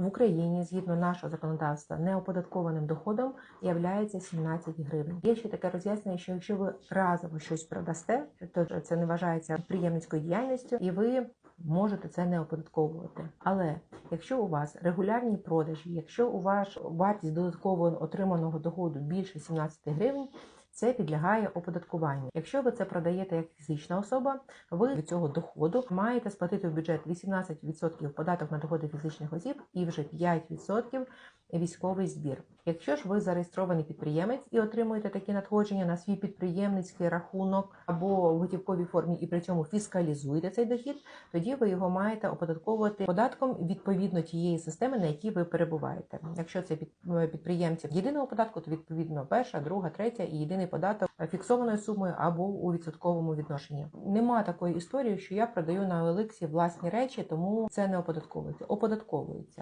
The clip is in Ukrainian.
в Україні згідно нашого законодавства неоподаткованим доходом являється 17 гривень. Є ще таке роз'яснення, що якщо ви разово щось продасте, то це не вважається підприємницькою діяльністю, і ви можете це не оподатковувати. Але якщо у вас регулярні продажі, якщо у вас вартість додатково отриманого доходу більше 17 гривень. Це підлягає оподаткуванню. Якщо ви це продаєте як фізична особа, ви від цього доходу маєте сплатити в бюджет 18% податок на доходи фізичних осіб і вже 5% військовий збір. Якщо ж ви зареєстрований підприємець і отримуєте такі надходження на свій підприємницький рахунок або в готівковій формі, і при цьому фіскалізуєте цей дохід, тоді ви його маєте оподатковувати податком відповідно тієї системи, на якій ви перебуваєте. Якщо це е, підприємці єдиного податку, то відповідно перша, друга, третя і єдиний податок фіксованою сумою або у відсотковому відношенні. Нема такої історії, що я продаю на Олексі власні речі, тому це не оподатковується. Оподатковується.